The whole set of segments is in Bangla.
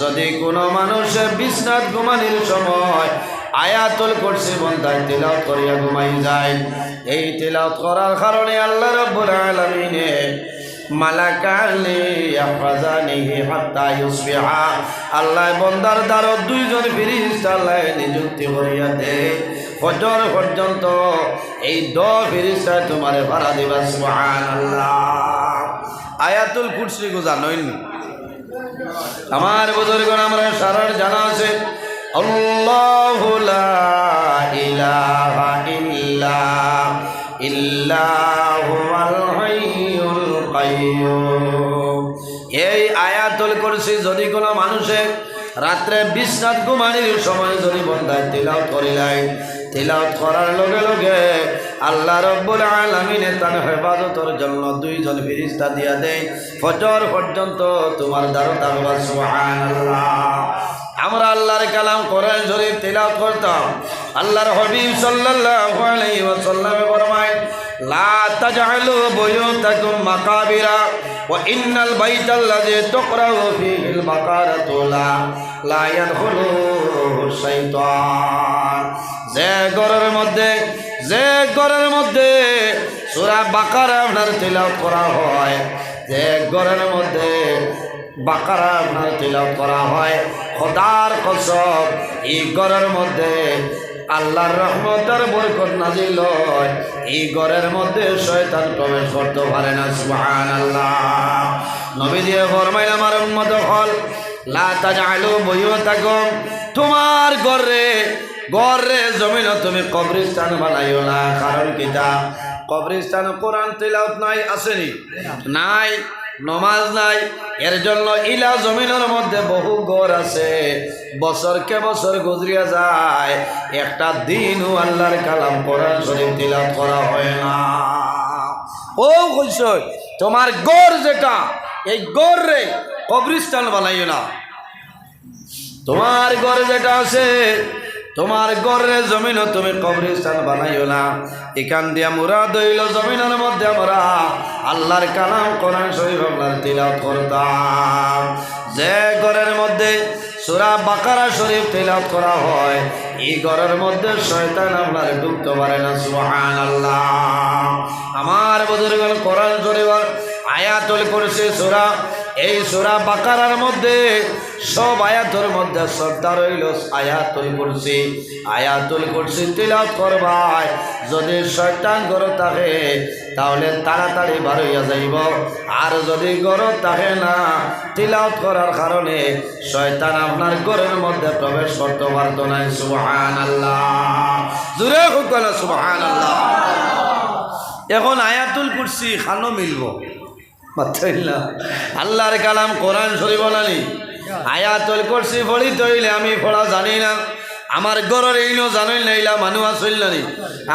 যদি কোনো মানুষের বিশ্বনাথ ঘুমানির সময় আয়াতুল করছে বন্ধায় তেলাওত করিয়া ঘুমাই যায়, এই তেলাওত করার কারণে আল্লাহ রব্বুল আলামিনে আল্লাহ বন্দার দ্বারা দুইজন ফিরিস্তা আল্লাহ নিযুক্তি করিয়া দে। ফজর পর্যন্ত এই দ ফিরিস্তা তোমারে ভাড়া দিবা, সুবহানাল্লাহ। আয়াতুল কুরসি গো জানোই আমার বুজুর্গ আমরা সারার জানা আছে, আল্লাহু ইলাহা ইল্লা, ইল্লাহু আল হাইয়ুল কাইয়্যুম এই আয়াতুল কুরসি যদি কোনো মানুষে রাত্রে বিশ্রাত ঘুমানির সময় যদি বন্ধায় তিলাওত করিলাই তিলাওত করার লগে লগে আল্লাহ রব্বুল আলমিনে তার হেফাজতর জন্য দুইজন ফিরিস্তা দিয়া দেয়। ফজর পর্যন্ত তোমার দ্বারা থাকবা সুবহানাল্লাহ। আমরা আল্লাহর কালাম কোরআন শরীফ তিলাওয়াত করতাম। আল্লাহর হাবিব সাল্লাল্লাহু আলাইহি ওয়াসাল্লামে ফরমায় লা তাজআলু বুয়ুতাকুম মাকাবিরা, ওয়া ইন্নাল বাইতাল্লাযী তুকরাউ ফীহিল বাকারাতু লা লা ইয়াদখুলুহু শাইতান। যে ঘরের মধ্যে, যে ঘরের মধ্যে সূরা বাকারা আপনার তিলাওয়াত করা হয়, যে ঘরের মধ্যে বাকারা আপনার তিলাওয়াত করা হয়, খোদার কসম, এই ঘরের মধ্যে আল্লাহর রহমতের বরকত নাজিল হয়, এই ঘরের মধ্যে শয়তান প্রবেশ করতে পারে না, সুবহানাল্লাহ। নবী দিয়ে ফরমাইল, আমার উম্মত হল, লা তাজআলু বুয়ুতাকুম, তোমার ঘরে ঘরে জমিন তুমি কবরিস্তান বানাইও না, কারণ কিতা কবরিস্তান কোরআন তিলাওয়াত নাই, আসেনি? নাই, নমাজ নাই। এর জন্য ইলা জমিনের মধ্যে বহু গড় আছে। বছরকে বছর গুজরিয়া যায়। একটা দিনও আল্লাহর কালাম কোরআন শরীফ তিলাওয়াত করা হয় না। ও কইস তোমার গড় যেটা, এই গড় রে কবরিস্তান বানাইও না। তোমার ঘরে যেটা আছে তোমার ঘরের জমিনও তুমি কবরিস্তান বানাইও না। এখান দিয়া মুরা দইল জমিনের মধ্যে আমরা। আল্লাহর কালাম কোরআন শরীফ আপনার তিলাওয়াত করতাম। যে ঘরের মধ্যে সুরা বাকারা শরীফ তিলাওয়াত করা হয়, এই ঘরের মধ্যে শয়তান আপনার ঢুকতে পারে না সুবহান আল্লাহ আমার বুজুর্গ কোরআন শরীফ আয়াতুল করছে সুরা এই সুরা বাকারার মধ্যে সব আয়াতের মধ্যে শ্রদ্ধা রইল, আয়াতুল করছি আয়াতুল করছি তিলাত করবাই যদি শয়তান গর থাকে, তাহলে তাড়াতাড়ি বার হইয়া যাইব। আর যদি গর থাকে না তিলাওত করার কারণে শয়তান আপনার ঘরের মধ্যে প্রবেশ করতে পারতো না। সুবহান আল্লাহ জুড়ে হোক সুবহান আল্লাহ এখন আয়াতুল কুরসি খানো মিলব? আল্লাহর কালাম কোরআন শরীফ নানি আয়াতুল করছি পড়ি তৈলে আমি পড়া জানি না। আমার গরের এইনো জানই নাইলা মানুষ আসল নানি।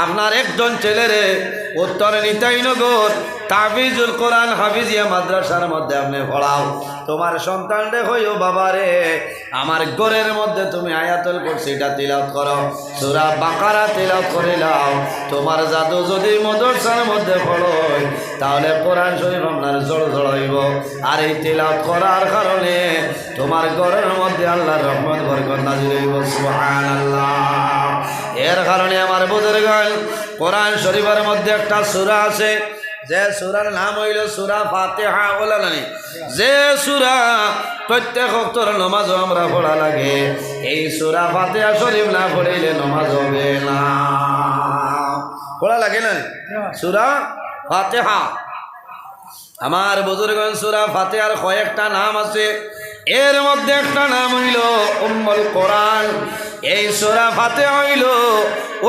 আপনার একজন ছেলেরে উত্তরে নিতাই নগর তাবিজুল কোরআন হাফিজিয়া মাদ্রাসার মধ্যে আপনি পড়াও। তোমার সন্তান রে হইও বাবা রে, আমার ঘরের মধ্যে তুমি আয়াতুল কুরসিটা তিলাওয়াত করো। সূরা বাকারা তিলাওয়াত করে নাও। তোমার জাদু যদি মদরসার মধ্যে পড়োয় তাহলে কোরআন শরীফ আপনার জড় জড়াইব আর এই তিলাওয়াত করার কারণে তোমার ঘরের মধ্যে আল্লাহর রহমত, বরকত নাজিল হইব। সুবহানাল্লাহ। এর কারণে আমার বুজুর্গ কোরআন শরীফের মধ্যে একটা সুরা আছে। যে সুরার নাম হইল সুরা ফাতেহা বলা নাই যে সুরা প্রত্যেক অক্তর নমাজ আমরা পড়া লাগে। এই সুরা ফাতেহা শরীফ না পড়িলে নমাজ হবে না। পড়া লাগে না? সুরা ফাতেহা। আমার বুজুরগঞ্জ সুরা ফাতেহার কয়েকটা নাম আছে। এর মধ্যে একটা নাম হইল উম্মুল কোরআন। এই সুরা ফাতে হইল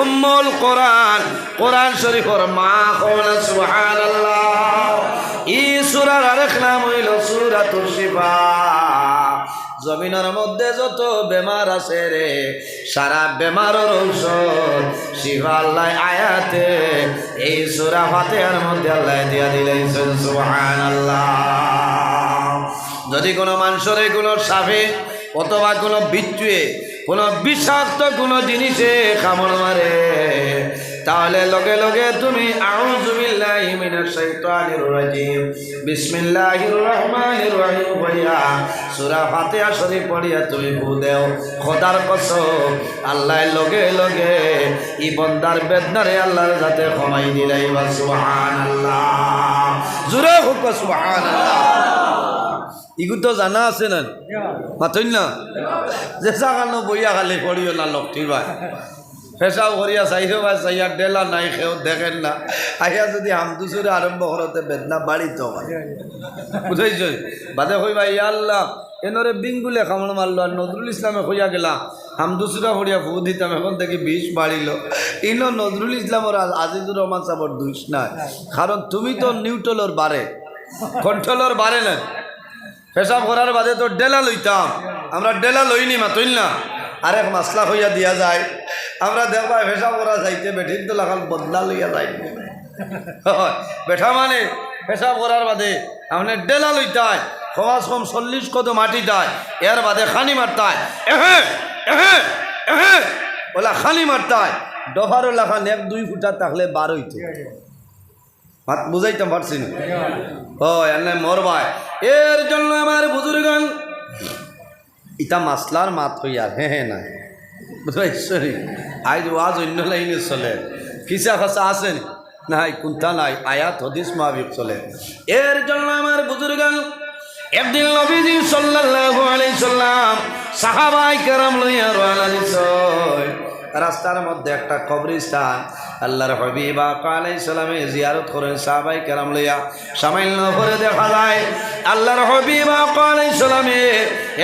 উম্মুল কোরআন। কোরআন শরীফর মা কোন সুবহানাল্লাহ। এই সুরার আরেক নাম হইল সুরা শিফা। জমিনের মধ্যে যত বেমার আছে রে, সারা বেমারের ঔষধ আল্লাহ আয়াতে, এই সুরা ফাতেহার মধ্যে আল্লাহ দিয়া দিলেন, সুবহানাল্লাহ। যদি কোনো মানুষের কোনো সাপে অথবা কোনো বিচ্ছুয়ে কোনো বিষাক্ত কোনো জিনিসে কামড় মারে তাহলে লগে লগে তুমি আউযু বিল্লাহি মিনাশ শাইতানির রাজিম। বিসমিল্লাহির রহমানির রহিম হইয়া সূরা ফাতিহা শরীফ পড়িয়া তুমি ফু দেও। খোদার কসম, আল্লাহ লগে লগে ই বন্দার বেদনারে আল্লাহর যাতে ক্ষমাই দিলাই বা সুবহানাল্লাহ। জোরে হোক সুবহানাল্লাহ। ইগু তো জানা আছে না? মাথইন না? যে সাগানো বইয়া খালি পড়িও না লক্ষ্মী ভাই ফেসাও করিয়া চাইও বা চাইয়া ডেলা নাই খেও দেখেন না। আইয়া যদি হামদুসুরে আরম্ভ করতে বেদনা বাড়িত বুঝাইছ? বাদে কইবা ইয়া আল্লাহ এনরে বিঙ্গুলে কামড় মারলো আর নজরুল ইসলামে কইয়া গেলা হামদুসুরা করিয়া ফু দিতাম এখন থেকে বিষ বাড়িল ইন নজরুল ইসলামর আজিজুর রহমান সাবর দুইস নাই। কারণ তুমি তো নিউট্রলর বারে কন্ট্রোলর বারে না পেশাব করার বাদে তো ডেলা লইতাম। আমরা ডেলা লইনি মা তুইল না। আরেক মাসলা হইয়া দিয়া যায় আমরা দেখবা পেশাব করা যাইতে বেঠির তো লাগাল বদলা লইয়া যাই হয়, বেঠা মানে পেশাব করার বাদে আপনি ডেলা লইতায় সমাজ কম চল্লিশ কত মাটি দেয় এর বাদে খানি মারতায়। এহে ওলা খানি মারতায়। ডফারও লাখান এক দুই ফুটা থাকলে বার হইতো। মাত বুঝাইতাম পারছি না? হয় নাই মরবায়। এর জন্য আমার বুজুর্গান ইটা মাসলার মাত হইয়ার হে হে নাই। বুঝাইছরি আজ ওয়াজ অন্য লাইনে চলে। ফিসা ফাঁসা আছে? নাই কুন্থা নাই? আয়াত, হদিস মাহবিব চলে। এর জন্য আমার বুজুর্গান একদিন নবীজি সাল্লাল্লাহু আলাইহি সাল্লাম সাহাবাই কেরাম লইয়া রওনা দিছয় রাস্তার মধ্যে একটা কবরস্থান আল্লাহর হবিবা আলাই সালামে জিয়ারত করেন সাহাবাই কেরাম লইয়া। সামান্য করে দেখা যায়, আল্লাহর হবিবা আলাই সালামে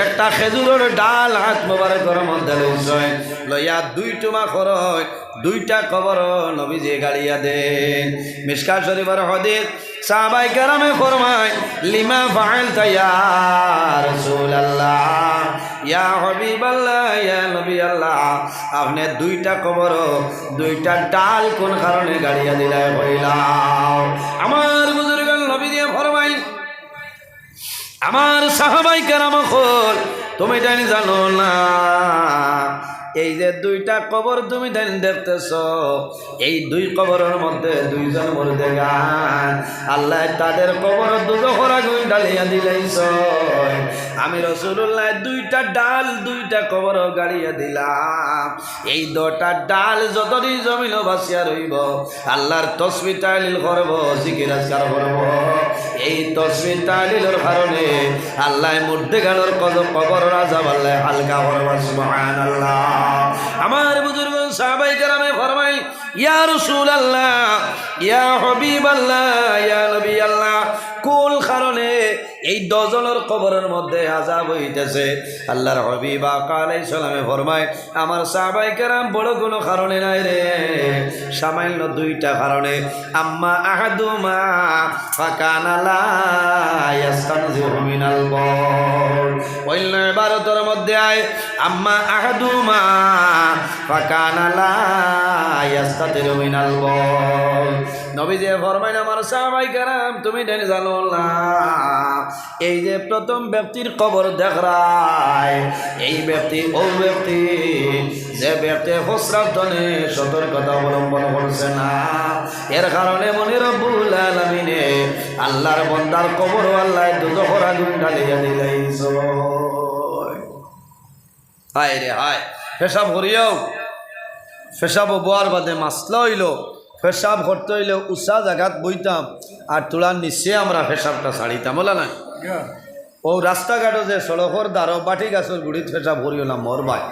একটা খেজুরের ডাল হাত মোবারকের মধ্যে লইছে লইয়া দুই টুমা খরচ, দুইটা কবর নবীজি গাড়িয়া দেন। মিসকা শরীফের হদিস সাহাবাই কেরামে ফরমায়, লিমা ফাইল তাইয়া রাসূলুল্লাহ। ইয়া হাবিবাল্লাহ, ইয়া নবী আল্লাহ আপনি দুইটা কবর দুইটা ডাল কোন কারণে গাড়িয়া দিলাই হইলাম আমার বুজুর্গ নবী দিয়ে ফরমাই আমার সাহাবাই কেরাম তুমি জানি জানো না। এই যে দুইটা কবর তুমি দেখতেছ, এই দুই কবরের মধ্যে দুইজন মরতে গান। আল্লাহ তাদের কবর দুজোখরা গুই ডালিয়া দিলাইছ। আমি রসুল্লাহ দুইটা ডাল, দুইটা কবর গাড়িয়া দিলাম। এই দুটা ডাল যতদিন জমিন বাসিয়া রইব, আল্লাহর তসবি তালিল করব, জিকির আজকার করব। এই তসবি তালিলের কারণে আল্লাহ মধ্যে গানোর কবর রাজা আল্লাহ হালকা আল্লাহ আমার বুজুর্গ সাহাবাই কেরামে ফরমাই ইয়া আল্লাহ ইয়া হাবিবাল্লাহ, ইয়া নবী আল্লাহ, কোন কারণে এই দজনের কবরের মধ্যে আজাব হইতেছে। আল্লাহর হবিবা কালাই সালামে ফরমায়, আমার সাহাবাই কেরাম বড় কোনো কারণে নাই রে। সামান্য দুইটা কারণে। আম্মা আহাদুমা ফাকানালা ইয়াস্তানজিহু মিনাল বল অন্য ভারতের মধ্যে আয়, আম্মা আহাদুমা ফাকানালা ইয়াস্তাতিরু মিনাল বল নবী যে ফরমাইন, আমার সাহাবাই কেরাম, তুমি জানি জানো না। এই যে প্রথম ব্যক্তির কবর দেখরায় এই ব্যক্তি ও ব্যক্তি যে ব্যক্তি হসরাতনে সতর্কতা অবলম্বন করছে না। এর কারণে মনে রব্বুল আলমিনে আল্লাহর বন্দার কবর আল্লাহ দুজোহর আগুন ঢালিয়া দিলাইছ। হায় রে হায়, পেশাব করিয়াও পেশাব বোয়ার বাদে মাসলা হইল পেশাব করতে হইলে উষা জায়গাত বইতাম, আর তোলার নিচে আমরা পেশাবটা ছাড়িতাম, বলা না ও রাস্তাঘাটও যে সড়কর দ্বারো বাটি গাছের গুড়িত পেশাব করিও না মর ভাই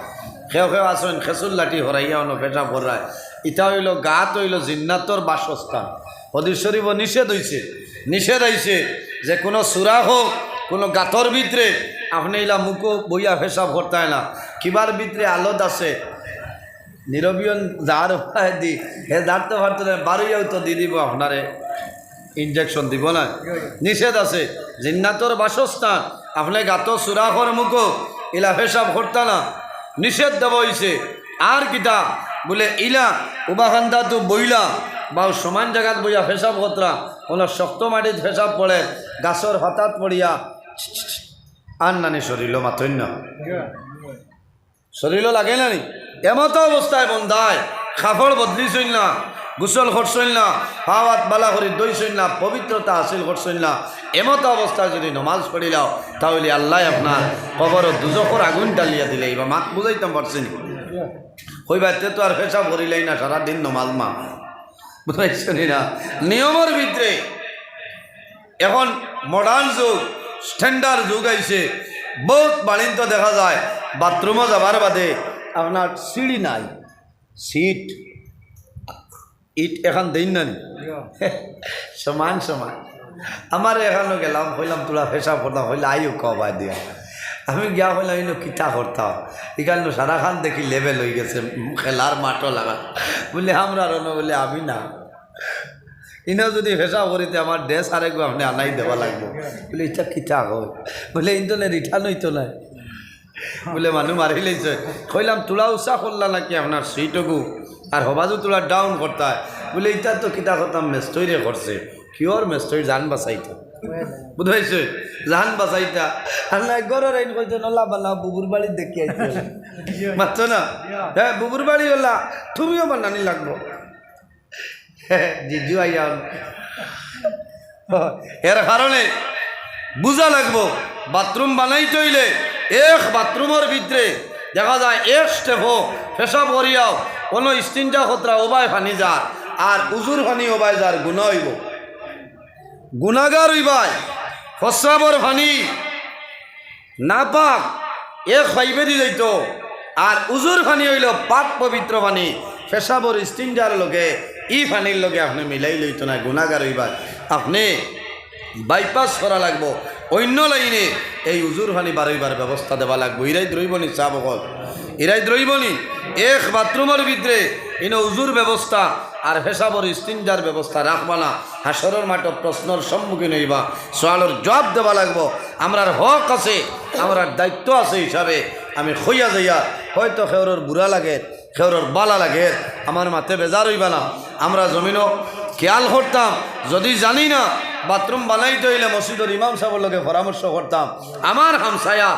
খেও খেও আসেন খেসুর লাঠি হরাইয়া অন্য পেশাব হরায়। ইটা হইল গাত হইল জিন্নাতর বাসস্থান। হদির শরীফ নিষেধ হইছে নিষেধ হইছে যে কোনো সুরা হোক, কোনো গাতর ভিতরে আপনি ইলা মুখো বইয়া পেশাব করতে না। কিবার ভিতরে আলোদ আছে নিরবিয়ন যার উপায় দি হে দাঁড়তে পারতো না বারোইয়াও তো দিয়ে দিব আপনারে। ইনজেকশন দিব না। নিষেধ আছে। জিন্নাতর বাসস্থান। আপনি গাত সুরাখর মুখো ইলা পেশাব করতা না। নিষেধ দেব হইছে। আর কিতা? বলে ইলা উবাহান্দা তো বইলা। বা সমান জায়গাত বইয়া পেশাব কতরা ওলা শক্ত মাটিত পেশাব পড়ে গাছর হঠাৎ পড়িয়া আর নানি শরীর মাথন্য শরীর লাগে না নি? এমতো অবস্থায় বন্ধায় কাপড় বদলিছইন না, গোসল করছইন না পাওয়াত বালা করে দইছইন না, পবিত্রতা হাসিল করছইন না, এমত অবস্থায় যদি নমাজ পড়িলাও তাহলে আল্লাহ আপনার কবর দুজকর আগুন ডালিয়া দিলে বা মাত বুঝাইতাম পারছি নি? ওই তো আর পেশা ভরিলেই না, সারাদিন নমাজ মা বুঝাইছি না নিয়মের ভিতরে এখন মডার্ন যুগ স্ট্যান্ডার্ড যুগ আইছে, বহুত বাণিজ্য দেখা যায়, বাথরুমও যাবার বাদে আপনার সিঁড়ি নাই। সিট। ইট এখন দিন না সমান সমান। আমার এখানে গেলাম হইলাম তোলা ফেসা করতাম হইলে আইও কবাই দিয়া। আমি গিয়া হইলাম ইনো কিতা করতাম এখানে সারা খান দেখি লেভেল হয়ে গেছে খেলার মাঠও লাগা। বলে আমরা আর বলে আমি না। ইনো যদি ফেসা করিতে আমার ড্রেস আরেকবার আপনি আনাই দেওয়া লাগবো। বলে এটা কিতা হয় বলে ইন্তনে রিটার্ন হইতো না বলে মানুষ মারি লাইছে কইলাম তোলা উৎসাহ করলা নাকি আপনার সেইটুকু আর হবাজু তোলা ডাউন করতা বলে এটা তো কিতা করতাম মেস্তৈরে করছে কিয়র মেস্তৈর জান বাঁচাইতো। বুঝাইছে জান বাঁচাইতা। আল্লাহ গরের আইন কইতে নলা বালা বুবুর বাড়ি দেখি আইতে মাত্র না? হ্যাঁ বুবুর বাড়ি হলা তুমিও বানানি লাগবো। জিজু আইয়া এর কারণে বুঝা লাগবো। বাথরুম বানাইতে হইলে এক বাথরুমের ভিতরে, দেখা যায় এক স্টেপ পেশাব করিয়াও কোনো স্টিনটা খতরা ওবায় ফানি যার, আর উজুর ফানি ওবায় যার গুণা হইব। গুণাগার হইবাই, ফসাবর ফানি। না পাক এক ফাইবে দি যাইত, আর উজুর ফানি হইল পাক পবিত্র ফানি পেশাবর স্টিনজার লগে, ই ফানির লগে আপনি মিলাই লইত না, গুণাগার হইবার আপনি বাইপাস করা লাগবো। অন্য লাইনে এই উজুর ফানি বারইবার ব্যবস্থা দেওয়া লাগবো। ইরাই দ্রৈবনি চা বকল ইরাই দ্রৈবনি এক বাথরুমের ভিতরে ইনো উজুর ব্যবস্থা আর পেশাবর স্টিনজার ব্যবস্থা রাখবা না। হাসরের মাঠে প্রশ্নর সম্মুখীন হইবা। সোয়ালোর জবাব দেওয়া লাগবো। আমরার হক আছে, আমরার দায়িত্ব আছে হিসাবে আমি খইয়া যাইয়া হয়তো খেউরের বুড়া লাগে, খেউরের বালা লাগে, আমার মাথে বেজার হইবা না। আমরা জমিনও খেয়াল করতাম, যদি জানি না বাথরুম বানাইতে হইলে মসজিদের ইমাম সাহেবের লগে পরামর্শ করতাম। আমার হামসায়া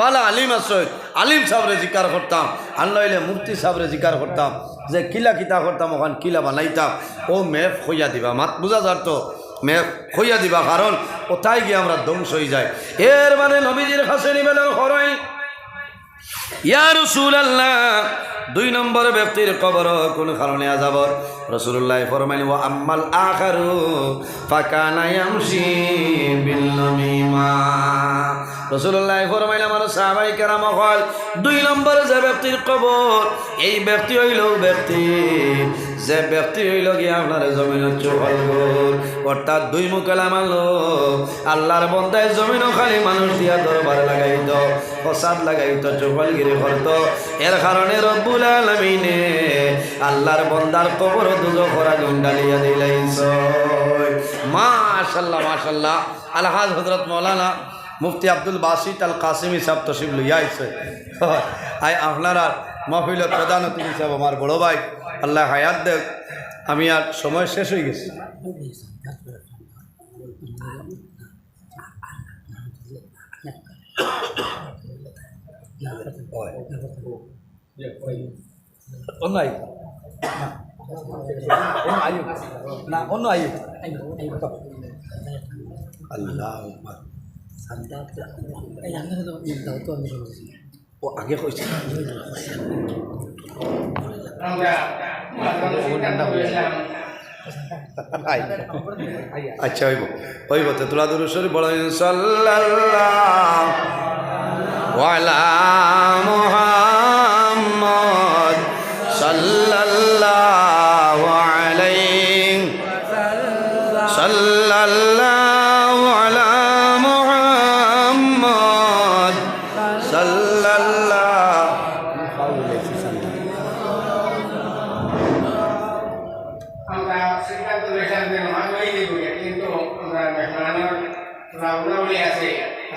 বালা আলিম আছে, আলিম সাহেবরে জিকার করতাম। আর নইলে মুফতি সাহেবরে জিকার করতাম যে কিলা কিতা করতাম, ওখান কিলা বানাইতাম। ও মেফ হইয়া দিবা, মাত বুঝা যার তো মেঘ হইয়া দিবা, কারণ কোথায় গিয়ে আমরা ধ্বংস হয়ে যাই। এর মানে নবীজির কাছে নিবেদন করাই দুই নম্বর ব্যক্তির কবর কোন কারণে আজাবর রসুল্লাহ ফরমাইন ও আম্মাল আকারু ফাঁকা নাইমসি বিল নমিমা। রসুল্লাহ ফরমাইন আমার সাহাবাই কেরাম হল দুই নম্বর যে ব্যক্তির কবর, এই ব্যক্তি হইল ব্যক্তি। যে ব্যক্তি হইল গিয়ে আপনার জমিন চোখল গোর অর্থাৎ দুই মুখেলা মানল আল্লাহর বন্দায় জমিন খালি মানুষ দিয়া দরবার লাগাইত প্রসাদ লাগাইত চোখল গিরি করত। এর কারণে রব্বুল আলমিনে আল্লাহর বন্দার কবর দুজো করা গুন্ডালিয়া দিলাইছ। মাশাল্লাহ মাশাল্লাহ আলহাজ হজরত মৌলানা মুফতি আব্দুল বাসিত আল কাসিমি সাহেব তসিব লইয়া আইছে আই আপনারা মহফিলের প্রধান অতিথি সাহেব আমার বড় ভাই আল্লাহ হায়াত দেব আমি আর সময় শেষ হয়ে গেছি। অন্য আয়ু না অন্য আয়ু আল্লাহ ও আগে কইছে। আচ্ছা হইব হইব তো তোলা দুরুশ্বরী বড় সাল্লাল্লাহ ওয়ালা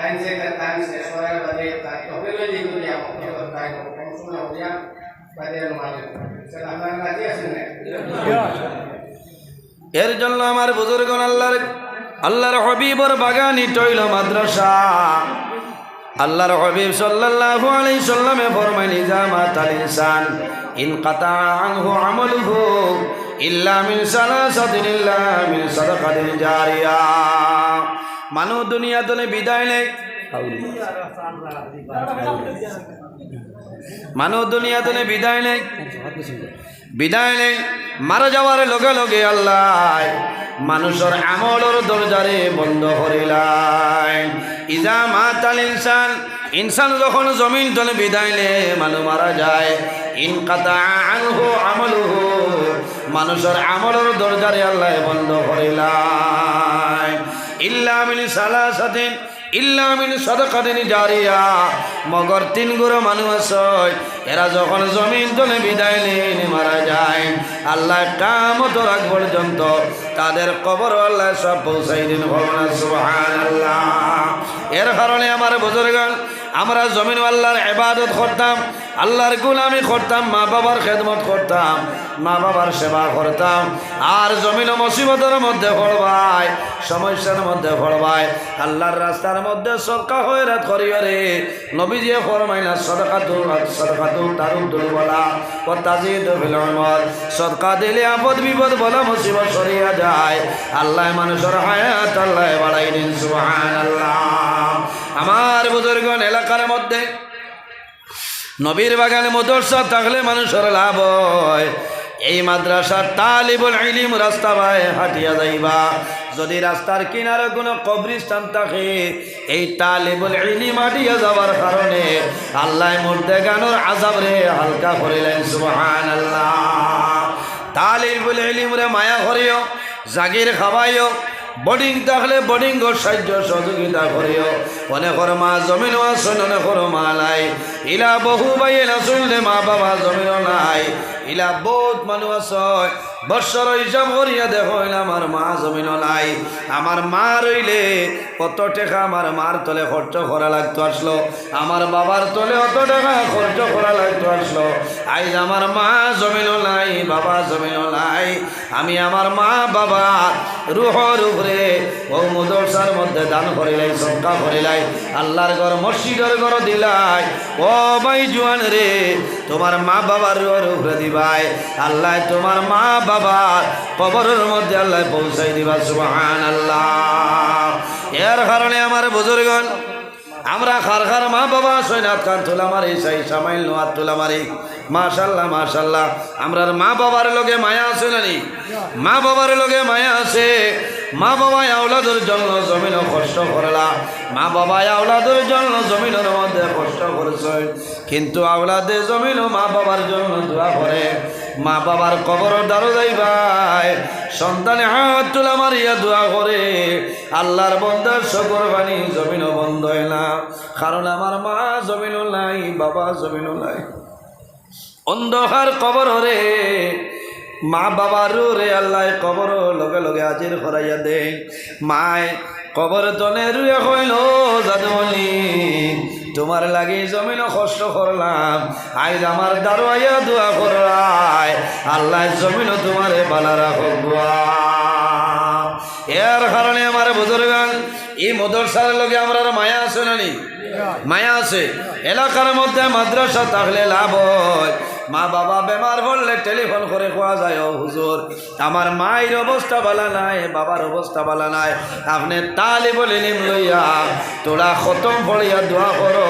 আছে টাইম সে টাইম সে সরাই বাদে তাই হবে লই দিব দিয়া আমাকে তাই টেনশন না হইয়া বাদে নমাজ সেটা আমরা রাজি আছেন না এর জন্য আমার বুজুর্গ আল্লাহর আল্লাহর হবিবর বাগানি টইল মাদ্রাসা। আল্লাহর হবিব সাল্লাল্লাহু আলাইহি সাল্লামে ফরমাইন ইজা মাতাল ইনসান, ইন কাতা আনহু আমালুহু ইল্লা মিন সালাসাতিন ইল্লা মিন সাদাকাতিন জারিয়া। মানু দুনিয়া তলে বিদায় নেই। মানু দুনিয়া তলে বিদায় নেই। বিদায় নেই। মারা যাওয়ার লগে লগে আল্লাহ মানুষের আমলর দরজারে বন্ধ করিলাই ইজা মাতাল ইনসান ইনসান যখন জমিন তলে বিদায় নে মানুষ মারা যায়। ইন কাতা আনহু আমলুহু মানুষের আমলর দরজারে আল্লাহ বন্ধ করিলাই ইল্লা মিন সালাসাতিন, ইল্লা মিন সাদাকাতিন জারিয়া। মগর তিন গুরু মানুষ এরা যখন জমিন তলে বিদায় নিয়ে মারা যায়, আল্লাহ কামত রাখ পর্যন্ত তাদের কবর আল্লাহ সব পৌঁছাই দিন ভগবান এর কারণে আমার বুজুর্গান, আমরা জমিন আল্লাহর এবাদত করতাম, আল্লাহর গুলামি করতাম, মা বাবার খেদমত করতাম, মা বাবার সেবা করতাম। আর জমিন মুসিবতের মধ্যে পড়বাই সমস্যার মধ্যে পড়বাই আল্লাহর রাস্তার মধ্যে সরকা হয়ে রাত করিও রে। নবীজিয়ে ফরমাইনা সদকাতু সদকাতু তারুদ্দুল বলা, ও তাজিদ দিলে আপদ বিপদ বলা, মুসিবত সরিয়া যায়। আল্লাহ মানুষের হায়াত আল্লাহ বাড়াই দিন, সুবহানাল্লাহ। আমার বুজুর্গন এলাকার মধ্যে নবীর বাগানে মদরসা থাকলে মানুষের লাভ হয়। এই মাদ্রাসার তালিবুল ইলিম রাস্তা বাই হাঁটিয়া যাইবা। যদি রাস্তার কিনারে কোনো কবরিস্তান থাকে, এই তালিবুল ইলিম হাঁটিয়া যাবার কারণে আল্লাহ মূর্তে গানোর আজাব রে হালকা করিলেন সুবহান আল্লাহ তালিবুল ইলিম রে মায়া করিও। জাগির খাওয়াইও বোর্ডিং থাকলে বোর্ডিং সাহায্য সহযোগিতা করিও। অনেকর মা জমিন আসুন অনেকর মা নাই। ইলা বহু ভাই না শুনলে মা বাবা জমিন নাই। ইলা বহুত মানুষ আছে বৎসর হিসাব করিয়া দেখো ইলা আমার মা জমিন নাই। আমার মা রইলে কত টাকা আমার মার তলে খরচ করা লাগতো আসলো। আমার বাবার তলে অত টাকা খরচ করা লাগতো আসলো। আইজ আমার মা জমিন নাই, বাবা জমিন নাই। আমি আমার মা বাবা রুহর উপরে ও মুদরসার মধ্যে দান করিলাই, সৎকা করিলাই। আল্লাহর ঘর, মসজিদের ঘর দিলাই। ও ভাই জুয়ান রে, তোমার মা বাবার রুহর উপরে দিবাই। আল্লাহ তোমার মা বাবার কবরের মধ্যে আল্লাহ পৌঁছাই দিবা সুবহান আল্লাহ এর কারণে আমার বুজুর্গন আমরা খার খার মা বাবা সৈনাথ খান তুলা মারি সাই সামাইল নোয়াত তুলা মারি মাশাল্লাহ মাশাল্লাহ আমরার মা বাবার লগে মায়া আছে নানি মা বাবার লগে মায়া আছে। মা বাবা আওলাদের জন্য জমিন কষ্ট করলা। মা বাবা আওলাদের জন্য জমিনের মধ্যে কষ্ট করেছে। কিন্তু আওলাদে জমিন মা বাবার জন্য দোয়া করে। মা বাবার কবর দারো যাইবাই সন্তানে হাত তুলা মারিয়া দোয়া করে, আল্লাহর বন্দার শকর বাণী জমিনও বন্ধ হয় না। কারণ আমার মা জমিনও নাই, বাবা জমিনও নাই। অন্ধকার কবর রে, মা বাবার রে আল্লাহ কবর লগে লগে আজির করাইয়া দে মায় কবর তনে রুয়ে কইল জাদুমলি তোমার লাগে জমিন কষ্ট করলাম। আইজ আমার দারোয়াইয়া দোয়া করায়। আল্লাহ জমিন তোমারে বালা রাখব এর কারণে আমার বুজুর্গান, এই মদরসার লগে আমরা মায়া আছে নানি মায়া আছে। এলাকার মধ্যে মাদ্রাসা থাকলে লাভ হয়। মা বাবা বেমার পড়লে টেলিফোন করে কোয়া যায়, ও হুজুর, আমার মায়ের অবস্থা ভালো নাই, বাবার অবস্থা ভালো নাই। আপনি তালি বলে নিম লইয়া, তোরা খতম পড়িয়া দোয়া করো।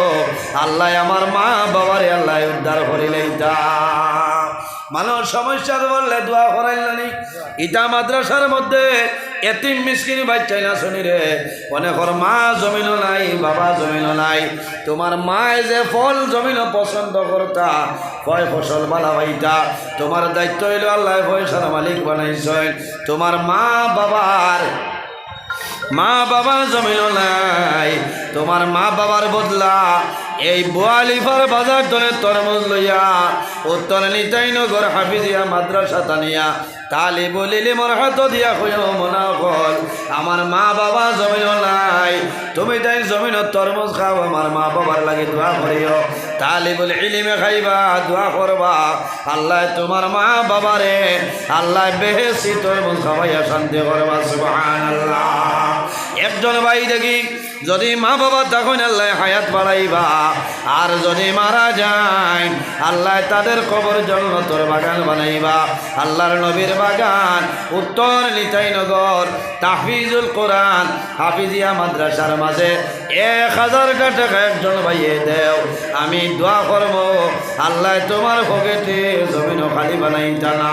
আল্লাহ আমার মা বাবারে আল্লাহ উদ্ধার করিলেই তা। মানুষ সমস্যার বললে দোয়া করাইলানি ইটা মাদ্রাসার মধ্যে এতিম মিসকিন বাচ্চাই না শুনি রে। অনেকর মা জমিন নাই, বাবা জমিন নাই। তোমার মায় যে ফল জমিন পছন্দ করতা, কয় ফসল বালা ভাইটা? তোমার দায়িত্ব হইল আল্লাহ পয়সার মালিক বানাইছেন। তোমার মা বাবার, মা বাবা জমিন নাই। তোমার মা বাবার বদলা এই বোয়ালিফার বাজার তলে তরমুজ লইয়া উত্তর নিতাই নগর হাফিজিয়া মাদ্রাসা তানিয়া তালি বলিলি মোর হাত দিয়া হইও মনা ফল আমার মা বাবা জমিন নাই, তুমি তাই জমিন তরমুজ খাও, আমার মা বাবার লাগে দোয়া করিও। তালি বলে, ইলিমে খাইবা, দোয়া করবা, আল্লাহ তোমার মা বাবারে, আল্লাহ বেহেসি তরমুজ খাওয়াইয়া শান্তি করবা, সুবহানাল্লাহ। একজন ভাই দেখি, যদি মা বাবা তখন আল্লাহ হায়াত বাড়াইবা, আর যদি মারা যায়, আল্লাহ তাদের কবর জন্য তোর বাগান বানাইবা। আল্লাহর নবীর বাগান উত্তর নিতাইনগর তাহফিজুল কোরআন, হাফিজিয়া মাদ্রাসার মাঝে এক হাজার টাকা একজন ভাইয়ে দেও। আমি দোয়া করব, আল্লাহ তোমার পকেটে জমিন খালি বানাই জানা